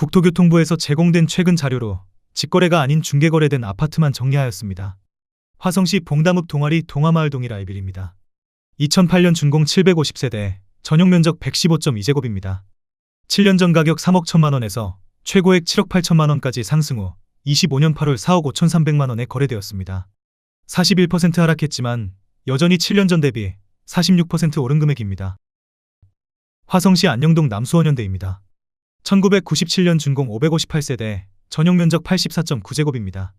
국토교통부에서 제공된 최근 자료로 직거래가 아닌 중개거래된 아파트만 정리하였습니다. 화성시 봉담읍 동아리 동화마을 동일 아이빌입니다. 2008년 준공 750세대, 전용 면적 115.2제곱입니다. 7년 전 가격 3억 1천만 원에서 최고액 7억 8천만 원까지 상승 후 25년 8월 4억 5천 3백만 원에 거래되었습니다. 41% 하락했지만 여전히 7년 전 대비 46% 오른 금액입니다. 화성시 안녕동 남수원현대입니다. 1997년 준공 558세대, 전용 면적 84.9제곱입니다.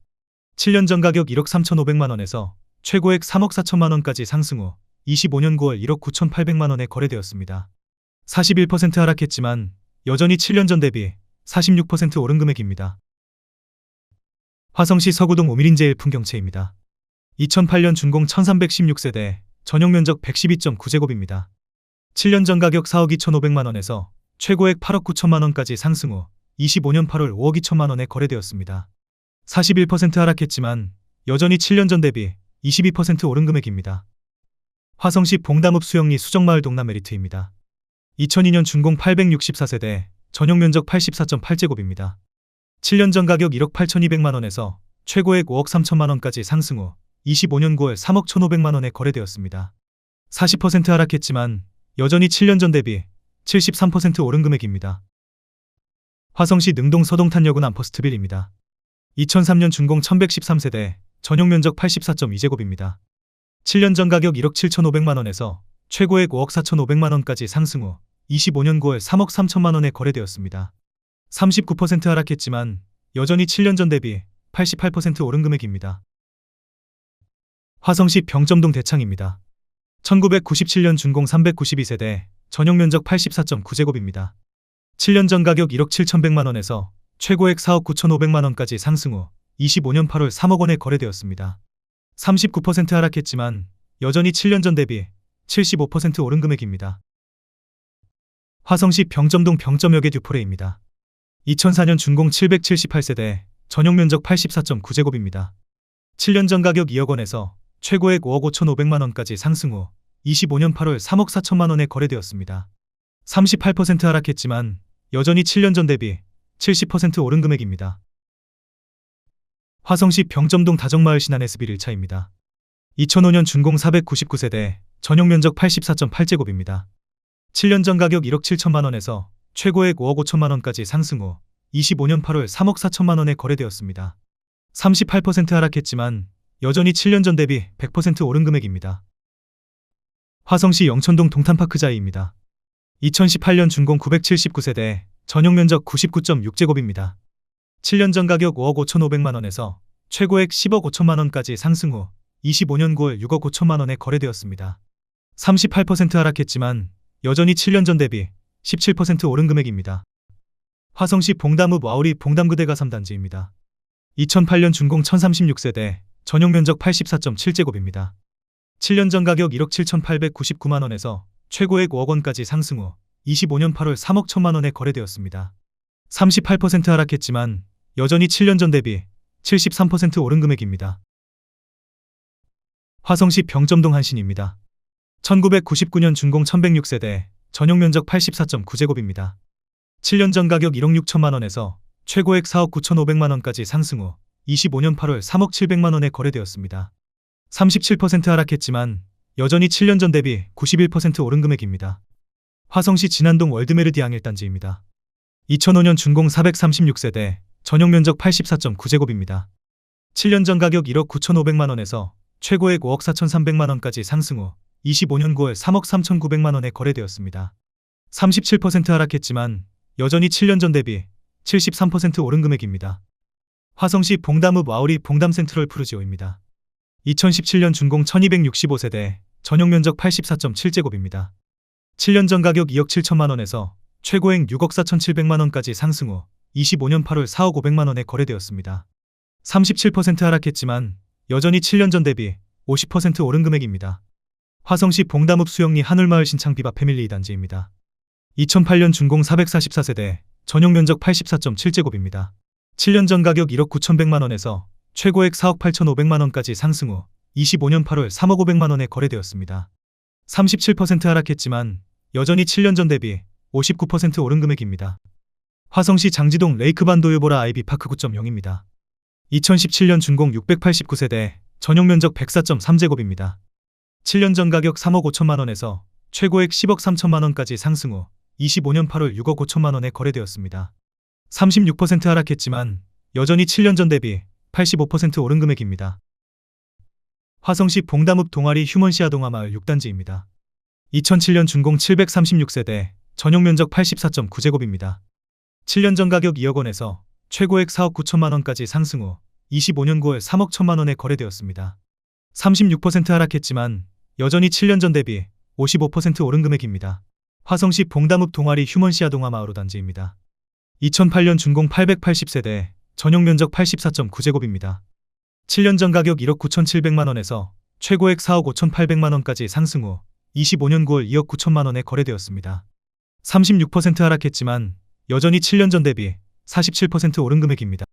7년 전 가격 1억 3,500만 원에서 최고액 3억 4천만 원까지 상승 후 25년 9월 1억 9,800만 원에 거래되었습니다. 41% 하락했지만 여전히 7년 전 대비 46% 오른 금액입니다. 화성시 서구동 오밀인제일 풍경채입니다. 2008년 준공 1316세대, 전용 면적 112.9제곱입니다. 7년 전 가격 4억 2,500만 원에서 최고액 8억 9천만 원까지 상승 후 25년 8월 5억 2천만 원에 거래되었습니다. 41% 하락했지만 여전히 7년 전 대비 22% 오른 금액입니다. 화성시 봉담읍 수영리 수정마을 동남 메리트입니다. 2002년 준공 864세대, 전용 면적 84.8제곱입니다. 7년 전 가격 1억 8,200만 원에서 최고액 5억 3천만 원까지 상승 후 25년 9월 3억 1,500만 원에 거래되었습니다. 40% 하락했지만 여전히 7년 전 대비 73% 오른 금액입니다. 화성시 능동 서동탄역은 암퍼스트빌입니다. 2003년 준공 1113세대, 전용 면적 84.2제곱입니다. 7년 전 가격 1억 7,500만 원에서 최고액 5억 4,500만 원까지 상승 후 25년 9월 3억 3천만 원에 거래되었습니다. 39% 하락했지만 여전히 7년 전 대비 88% 오른 금액입니다. 화성시 병점동 대창입니다. 1997년 준공 392세대, 전용 면적 84.9제곱입니다. 7년 전 가격 1억 7천백만 원에서 최고액 4억 9천5백만 원까지 상승 후 25년 8월 3억 원에 거래되었습니다. 39% 하락했지만 여전히 7년 전 대비 75% 오른 금액입니다. 화성시 병점동 병점역의 듀포레입니다. 2004년 준공 778세대, 전용 면적 84.9제곱입니다. 7년 전 가격 2억 원에서 최고액 5억 5천5백만 원까지 상승 후 25년 8월 3억 4천만 원에 거래되었습니다. 38% 하락했지만 여전히 7년 전 대비 70% 오른 금액입니다. 화성시 병점동 다정마을 신안 SB 1차입니다. 2005년 준공 499세대, 전용 면적 84.8제곱입니다. 7년 전 가격 1억 7천만 원에서 최고액 5억 5천만 원까지 상승 후 25년 8월 3억 4천만 원에 거래되었습니다. 38% 하락했지만 여전히 7년 전 대비 100% 오른 금액입니다. 화성시 영천동 동탄파크자이입니다. 2018년 준공 979세대, 전용 면적 99.6제곱입니다. 7년 전 가격 5억 5천5백만 원에서 최고액 10억 5천만 원까지 상승 후 25년 9월 6억 5천만 원에 거래되었습니다. 38% 하락했지만 여전히 7년 전 대비 17% 오른 금액입니다. 화성시 봉담읍 와우리 봉담그대가 3단지입니다. 2008년 준공 1036세대, 전용 면적 84.7제곱입니다. 7년 전 가격 1억 7,899만 원에서 최고액 5억 원까지 상승 후 25년 8월 3억 1천만 원에 거래되었습니다. 38% 하락했지만 여전히 7년 전 대비 73% 오른 금액입니다. 화성시 병점동 한신입니다. 1999년 준공 1106세대, 전용 면적 84.9제곱입니다. 7년 전 가격 1억 6천만 원에서 최고액 4억 9천5백만 원까지 상승 후 25년 8월 3억 7백만 원에 거래되었습니다. 37% 하락했지만 여전히 7년 전 대비 91% 오른 금액입니다. 화성시 진안동 월드메르디앙 1단지입니다. 2005년 준공 436세대, 전용 면적 84.9제곱입니다. 7년 전 가격 1억 9천5백만 원에서 최고액 5억 4천3백만 원까지 상승 후 25년 9월 3억 3천9백만 원에 거래되었습니다. 37% 하락했지만 여전히 7년 전 대비 73% 오른 금액입니다. 화성시 봉담읍 와우리 봉담 센트럴 푸르지오입니다. 2017년 준공 1265세대, 전용 면적 84.7제곱입니다. 7년 전 가격 2억 7천만 원에서 최고액 6억 4천7백만 원까지 상승 후 25년 8월 4억 5백만 원에 거래되었습니다. 37% 하락했지만 여전히 7년 전 대비 50% 오른 금액입니다. 화성시 봉담읍 수영리 한울마을 신창 비바 패밀리 2단지입니다. 2008년 준공 444세대, 전용 면적 84.7제곱입니다. 7년 전 가격 1억 9천백만 원에서 최고액 4억 8천5백만 원까지 상승 후 25년 8월 3억 5백만 원에 거래되었습니다. 37% 하락했지만 여전히 7년 전 대비 59% 오른 금액입니다. 화성시 장지동 레이크반도 유보라 아이비파크 9.0입니다. 2017년 준공 689세대, 전용 면적 104.3제곱입니다. 7년 전 가격 3억 5천만 원에서 최고액 10억 3천만 원까지 상승 후 25년 8월 6억 5천만 원에 거래되었습니다. 36% 하락했지만 여전히 7년 전 대비 85% 오른 금액입니다. 화성시 봉담읍 동아리 휴먼시아 동화마을 6단지입니다. 2007년 준공 736세대, 전용 면적 84.9제곱입니다. 7년 전 가격 2억 원에서 최고액 4억 9천만 원까지 상승 후 25년 9월 3억 1천만 원에 거래되었습니다. 36% 하락했지만 여전히 7년 전 대비 55% 오른 금액입니다. 화성시 봉담읍 동아리 휴먼시아 동화마을 단지입니다. 2008년 준공 880세대, 전용 면적 84.9제곱입니다. 7년 전 가격 1억 9,700만 원에서 최고액 4억 5,800만 원까지 상승 후 25년 9월 2억 9천만 원에 거래되었습니다. 36% 하락했지만 여전히 7년 전 대비 47% 오른 금액입니다.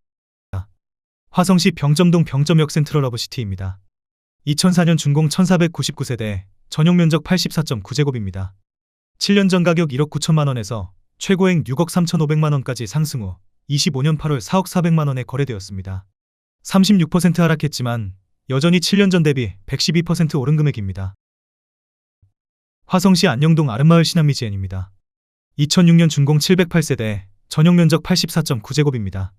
화성시 병점동 병점역 센트럴 러브시티입니다. 2004년 준공 1499세대, 전용 면적 84.9제곱입니다. 7년 전 가격 1억 9천만 원에서 최고액 6억 3,500만 원까지 상승 후 25년 8월 4억 400만 원에 거래되었습니다. 36% 하락했지만 여전히 7년 전 대비 112% 오른 금액입니다. 화성시 안녕동 아름마을 신한미지엔입니다. 2006년 준공 708세대, 전용 면적 84.9제곱입니다.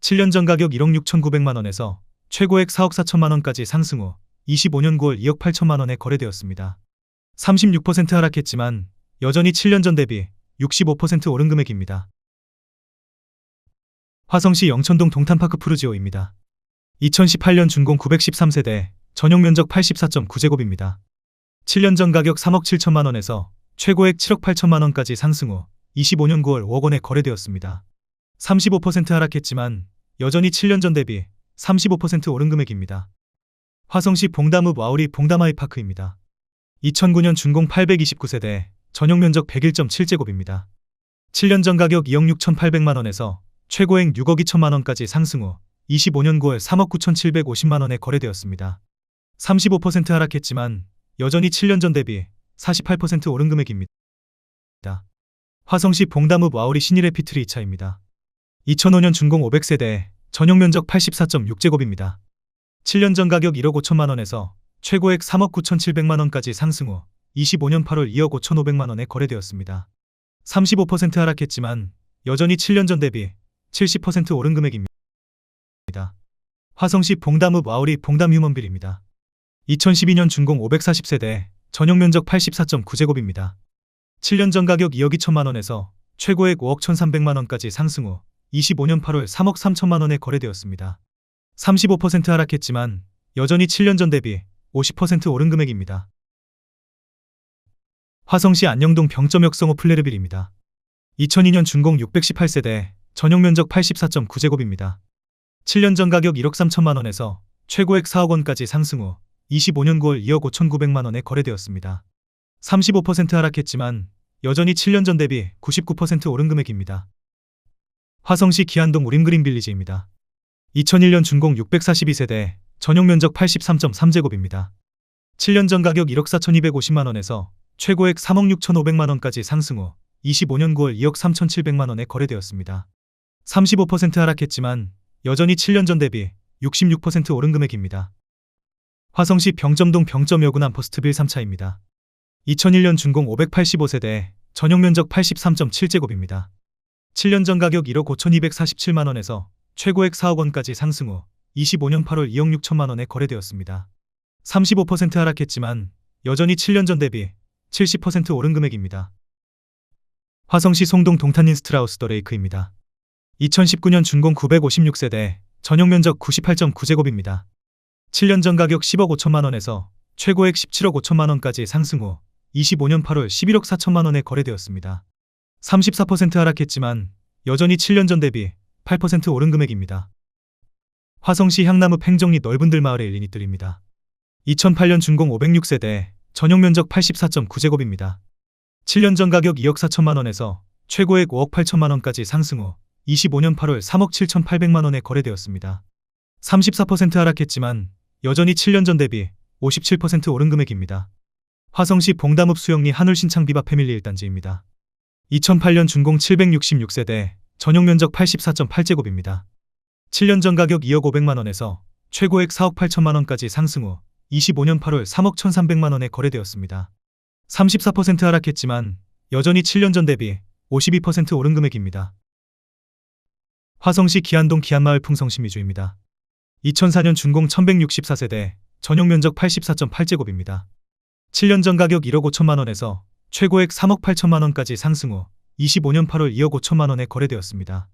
7년 전 가격 1억 6,900만 원에서 최고액 4억 4천만 원까지 상승 후 25년 9월 2억 8천만 원에 거래되었습니다. 36% 하락했지만 여전히 7년 전 대비 65% 오른 금액입니다. 화성시 영천동 동탄파크 푸르지오입니다. 2018년 준공 913세대, 전용 면적 84.9제곱입니다. 7년 전 가격 3억 7천만 원에서 최고액 7억 8천만 원까지 상승 후 25년 9월 5억 원에 거래되었습니다. 35% 하락했지만 여전히 7년 전 대비 35% 오른 금액입니다. 화성시 봉담읍 와우리 봉담아이 파크입니다. 2009년 준공 829세대, 전용 면적 101.7제곱입니다. 7년 전 가격 2억 6,800만 원에서 최고액 6억 2천만 원까지 상승 후 25년 9월 3억 9,750만 원에 거래되었습니다. 35% 하락했지만 여전히 7년 전 대비 48% 오른 금액입니다. 화성시 봉담읍 와우리 신일의 피트리 2차입니다. 2005년 준공 500세대, 전용 면적 84.6제곱입니다. 7년 전 가격 1억 5천만 원에서 최고액 3억 9,700만 원까지 상승 후 25년 8월 2억 5,500만 원에 거래되었습니다. 35% 하락했지만 여전히 7년 전 대비 70% 오른 금액입니다. 화성시 봉담읍 와우리 봉담 휴먼빌입니다. 2012년 준공 540세대, 전용 면적 84.9제곱입니다. 7년 전 가격 2억 2천만 원에서 최고액 5억 1,300만 원까지 상승 후 25년 8월 3억 3천만 원에 거래되었습니다. 35% 하락했지만 여전히 7년 전 대비 50% 오른 금액입니다. 화성시 안녕동 병점역 성호 플레르빌입니다. 2002년 준공 618세대, 전용 면적 84.9제곱입니다. 7년 전 가격 1억 3천만 원에서 최고액 4억 원까지 상승 후 25년 9월 2억 5,900만 원에 거래되었습니다. 35% 하락했지만 여전히 7년 전 대비 99% 오른 금액입니다. 화성시 기안동 우림그린 빌리지입니다. 2001년 준공 642세대, 전용 면적 83.3제곱입니다. 7년 전 가격 1억 4,250만 원에서 최고액 3억 6,500만 원까지 상승 후 25년 9월 2억 3,700만 원에 거래되었습니다. 35% 하락했지만 여전히 7년 전 대비 66% 오른 금액입니다. 화성시 병점동 병점여군 안포스트빌 3차입니다. 2001년 준공 585세대, 전용 면적 83.7제곱입니다. 7년 전 가격 1억 5,247만 원에서 최고액 4억 원까지 상승 후 25년 8월 2억 6천만 원에 거래되었습니다. 35% 하락했지만 여전히 7년 전 대비 70% 오른 금액입니다. 화성시 송동 동탄인 스트라우스 더 레이크입니다. 2019년 준공 956세대, 전용 면적 98.9제곱입니다. 7년 전 가격 10억 5천만 원에서 최고액 17억 5천만 원까지 상승 후 25년 8월 11억 4천만 원에 거래되었습니다. 34% 하락했지만 여전히 7년 전 대비 8% 오른 금액입니다. 화성시 향나무 팽정리 넓은 들 마을의 일리니들입니다. 2008년 준공 506세대, 전용 면적 84.9제곱입니다. 7년 전 가격 2억 4천만 원에서 최고액 5억 8천만 원까지 상승 후 25년 8월 3억 7천8백만 원에 거래되었습니다. 34% 하락했지만 여전히 7년 전 대비 57% 오른 금액입니다. 화성시 봉담읍 수영리 한울신창 비바 패밀리 1단지입니다. 2008년 준공 766세대, 전용 면적 84.8제곱입니다. 7년 전 가격 2억 500만 원에서 최고액 4억 8천만 원까지 상승 후 25년 8월 3억 1,300만 원에 거래되었습니다. 34% 하락했지만 여전히 7년 전 대비 52% 오른 금액입니다. 화성시 기안동 기안마을 풍성시 미주입니다. 2004년 준공 1164세대, 전용 면적 84.8제곱입니다. 7년 전 가격 1억 5천만 원에서 최고액 3억 8천만 원까지 상승 후 25년 8월 2억 5천만 원에 거래되었습니다.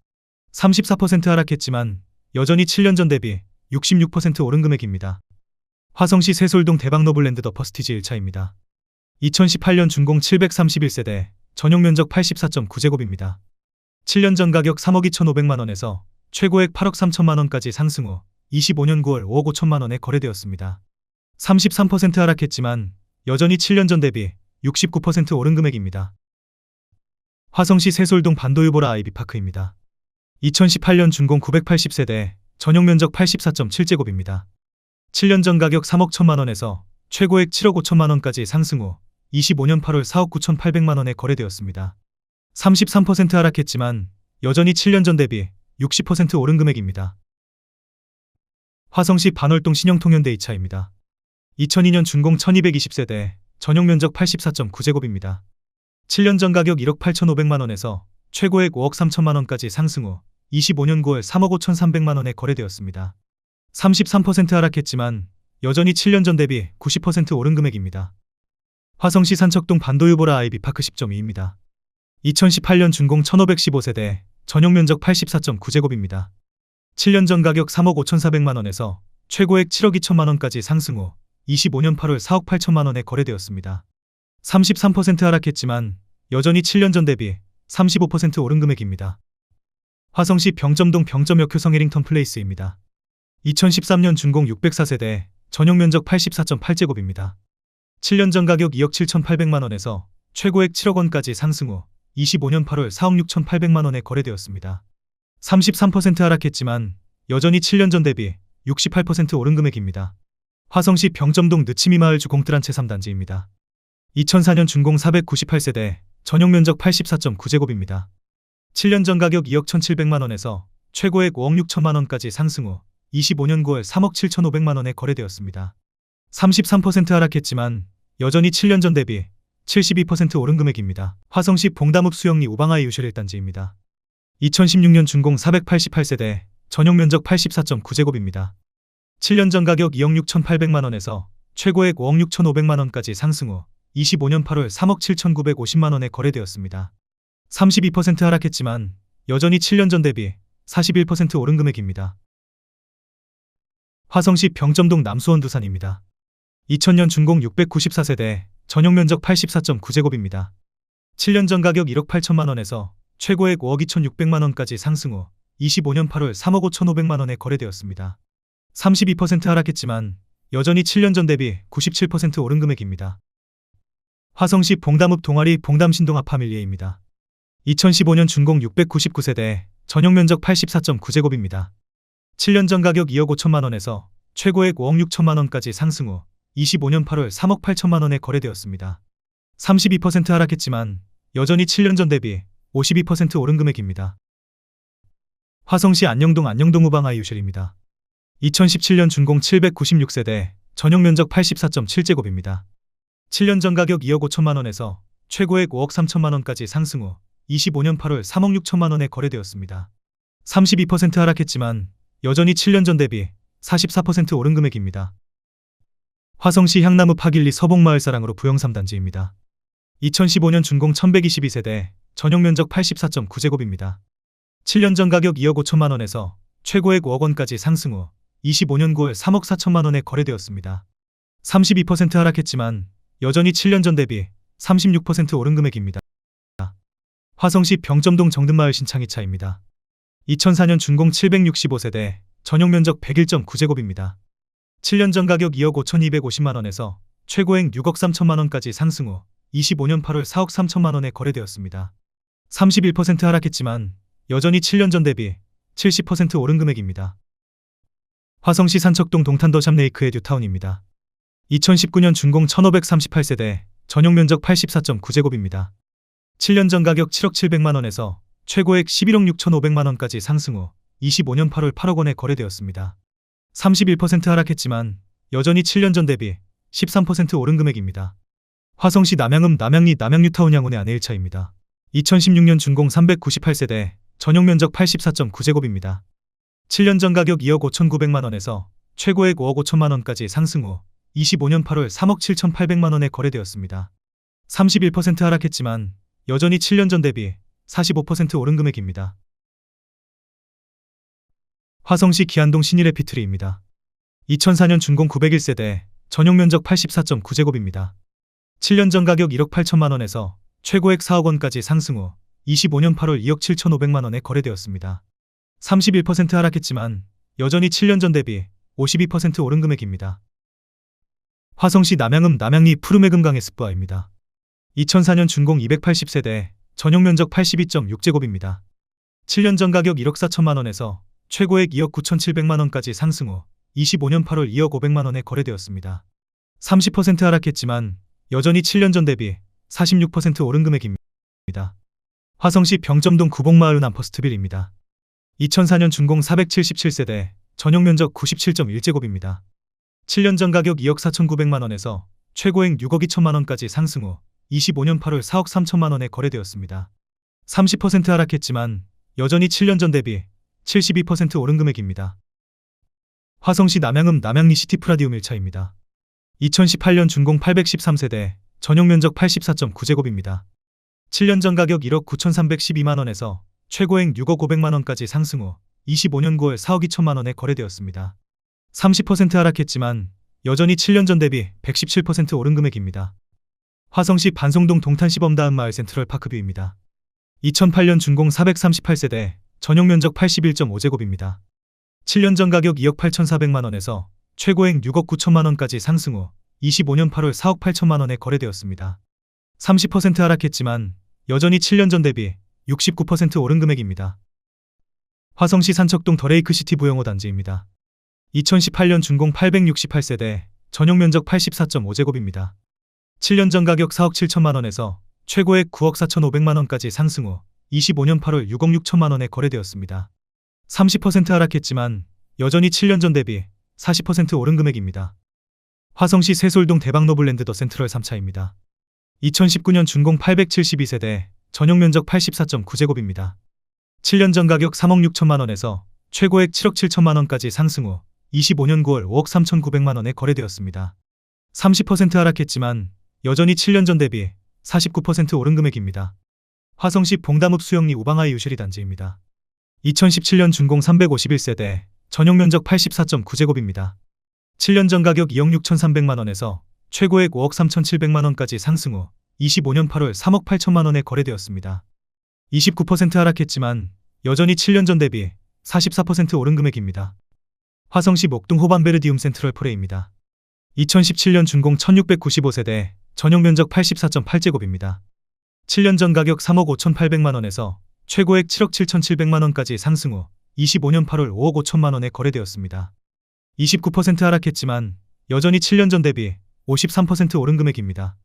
34% 하락했지만 여전히 7년 전 대비 66% 오른 금액입니다. 화성시 세솔동 대박노블랜드 더 퍼스티지 1차입니다. 2018년 준공 731세대, 전용 면적 84.9제곱입니다. 7년 전 가격 3억 2,500만 원에서 최고액 8억 3천만 원까지 상승 후 25년 9월 5억 5천만 원에 거래되었습니다. 33% 하락했지만 여전히 7년 전 대비 69% 오른 금액입니다. 화성시 세솔동 반도유보라 아이비파크입니다. 2018년 준공 980세대, 전용 면적 84.7제곱입니다. 7년 전 가격 3억 1천만 원에서 최고액 7억 5천만 원까지 상승 후 25년 8월 4억 9,800만 원에 거래되었습니다. 33% 하락했지만 여전히 7년 전 대비 60% 오른 금액입니다. 화성시 반월동 신영통현대 2차입니다. 2002년 준공 1220세대, 전용 면적 84.9제곱입니다. 7년 전 가격 1억 8,500만 원에서 최고액 5억 3천만 원까지 상승 후 25년 9월 3억 5,300만 원에 거래되었습니다. 33% 하락했지만 여전히 7년 전 대비 90% 오른 금액입니다. 화성시 산척동 반도유보라 아이비 파크 10.2입니다. 2018년 준공 1515세대, 전용 면적 84.9제곱입니다. 7년 전 가격 3억 5,400만 원에서 최고액 7억 2천만 원까지 상승 후 25년 8월 4억 8천만 원에 거래되었습니다. 33% 하락했지만 여전히 7년 전 대비 35% 오른 금액입니다. 화성시 병점동 병점역 효 성해링턴 플레이스입니다. 2013년 준공 604세대, 전용 면적 84.8제곱입니다. 7년 전 가격 2억 7,800만 원에서 최고액 7억 원까지 상승 후 25년 8월 4억 6,800만 원에 거래되었습니다. 33% 하락했지만 여전히 7년 전 대비 68% 오른 금액입니다. 화성시 병점동 느치미 마을 주공뜰한 체3단지입니다. 2004년 준공 498세대, 전용 면적 84.9제곱입니다. 7년 전 가격 2억 1,700만 원에서 최고액 5억 6천만 원까지 상승 후 25년 9월 3억 7,500만 원에 거래되었습니다. 33% 하락했지만 여전히 7년 전 대비 72% 오른 금액입니다. 화성시 봉담읍 수영리 우방아이 유실 1단지입니다. 2016년 준공 488세대, 전용 면적 84.9제곱입니다. 7년 전 가격 2억 6,800만 원에서 최고액 5억 6,500만 원까지 상승 후 25년 8월 3억 7,950만 원에 거래되었습니다. 32% 하락했지만 여전히 7년 전 대비 41% 오른 금액입니다. 화성시 병점동 남수원 두산입니다. 2000년 준공 694세대, 전용 면적 84.9제곱입니다. 7년 전 가격 1억 8천만 원에서 최고액 5억 2,600만 원까지 상승 후 25년 8월 3억 5,500만 원에 거래되었습니다. 32% 하락했지만 여전히 7년 전 대비 97% 오른 금액입니다. 화성시 봉담읍 동아리 봉담신동 아파밀리에입니다. 2015년 준공 699세대, 전용 면적 84.9제곱입니다. 7년 전 가격 2억 5천만 원에서 최고액 5억 6천만 원까지 상승 후 25년 8월 3억 8천만 원에 거래되었습니다. 32% 하락했지만 여전히 7년 전 대비 52% 오른 금액입니다. 화성시 안녕동 안녕동 우방 아이 유실입니다. 2017년 준공 796세대, 전용 면적 84.7제곱입니다. 7년 전 가격 2억 5천만 원에서 최고액 5억 3천만 원까지 상승 후 25년 8월 3억 6천만 원에 거래되었습니다. 32% 하락했지만 여전히 7년 전 대비 44% 오른 금액입니다. 화성시 향나무 파길리 서봉마을 사랑으로 부영 3단지입니다. 2015년 준공 1122세대, 전용 면적 84.9제곱입니다. 7년 전 가격 2억 5천만 원에서 최고액 5억 원까지 상승 후 25년 9월 3억 4천만 원에 거래되었습니다. 32% 하락했지만 여전히 7년 전 대비 36% 오른 금액입니다. 화성시 병점동 정든마을 신창이차입니다. 2004년 준공 765세대, 전용 면적 101.9제곱입니다. 7년 전 가격 2억 5,250만 원에서 최고액 6억 3천만 원까지 상승 후 25년 8월 4억 3천만 원에 거래되었습니다. 31% 하락했지만 여전히 7년 전 대비 70% 오른 금액입니다. 화성시 산척동 동탄더 샵레이크의 뉴타운입니다. 2019년 준공 1538세대, 전용 면적 84.9제곱입니다. 7년 전 가격 7억 700만 원에서 최고액 11억 6,500만 원까지 상승 후 25년 8월 8억 원에 거래되었습니다. 31% 하락했지만 여전히 7년 전 대비 13% 오른 금액입니다. 화성시 남양음 남양리 남양유타운 양원의 아내 1차입니다. 2016년 준공 398세대 전용 면적 84.9제곱입니다. 7년 전 가격 2억 5,900만 원에서 최고액 5억 5천만 원까지 상승 후 25년 8월 3억 7,800만 원에 거래되었습니다. 31% 하락했지만 여전히 7년 전 대비 45% 오른 금액입니다. 화성시 기안동 신일의 피트리입니다. 2004년 준공 901세대 전용 면적 84.9제곱입니다. 7년 전 가격 1억 8천만 원에서 최고액 4억 원까지 상승 후 25년 8월 2억 7,500만 원에 거래되었습니다. 31% 하락했지만 여전히 7년 전 대비 52% 오른 금액입니다. 화성시 남양음 남양리 푸르메 금강의 습부아입니다. 2004년 준공 280세대 전용 면적 82.6제곱입니다. 7년 전 가격 1억 4천만 원에서 최고액 2억 9,700만 원까지 상승 후 25년 8월 2억 500만 원에 거래되었습니다. 30% 하락했지만 여전히 7년 전 대비 46% 오른 금액입니다. 화성시 병점동 구봉마을 남퍼스트빌입니다. 2004년 준공 477세대 전용 면적 97.1제곱입니다. 7년 전 가격 2억 4,900만 원에서 최고액 6억 2천만 원까지 상승 후 25년 8월 4억 3천만 원에 거래되었습니다. 30% 하락했지만 여전히 7년 전 대비 72% 오른 금액입니다. 화성시 남양음 남양리 시티프라디움 1차입니다. 2018년 준공 813세대 전용 면적 84.9제곱입니다. 7년 전 가격 1억 9,312만 원에서 최고액 6억 500만 원까지 상승 후 25년 9월 4억 2천만 원에 거래되었습니다. 30% 하락했지만 여전히 7년 전 대비 117% 오른 금액입니다. 화성시 반송동 동탄시범다음 마을 센트럴 파크뷰입니다. 2008년 준공 438세대 전용 면적 81.5제곱입니다. 7년 전 가격 2억 8,400만 원에서 최고액 6억 9천만 원까지 상승 후 25년 8월 4억 8천만 원에 거래되었습니다. 30% 하락했지만 여전히 7년 전 대비 69% 오른 금액입니다. 화성시 산척동 더레이크시티 부영호 단지입니다. 2018년 준공 868세대 전용 면적 84.5제곱입니다. 7년 전 가격 4억 7천만 원에서 최고액 9억 4천5백만 원까지 상승 후 25년 8월 6억 6천만 원에 거래되었습니다. 30% 하락했지만 여전히 7년 전 대비 40% 오른 금액입니다. 화성시 세솔동 대박노블랜드 더 센트럴 3차입니다. 2019년 준공 872세대 전용 면적 84.9제곱입니다. 7년 전 가격 3억 6천만 원에서 최고액 7억 7천만 원까지 상승 후 25년 9월 5억 3천9백만 원에 거래되었습니다. 30% 하락했지만 여전히 7년 전 대비 49% 오른 금액입니다. 화성시 봉담읍 수영리 우방아이 유실이 단지입니다. 2017년 준공 351세대 전용 면적 84.9제곱입니다. 7년 전 가격 2억 6천3백만 원에서 최고액 5억 3천7백만 원까지 상승 후 25년 8월 3억 8천만 원에 거래되었습니다. 29% 하락했지만 여전히 7년 전 대비 44% 오른 금액입니다. 화성시 목동 호반베르디움 센트럴 프레입니다. 2017년 준공 1695세대 전용 면적 84.8제곱입니다. 7년 전 가격 3억 5,800만 원에서 최고액 7억 7,700만 원까지 상승 후 25년 8월 5억 5천만 원에 거래되었습니다. 29% 하락했지만 여전히 7년 전 대비 53% 오른 금액입니다.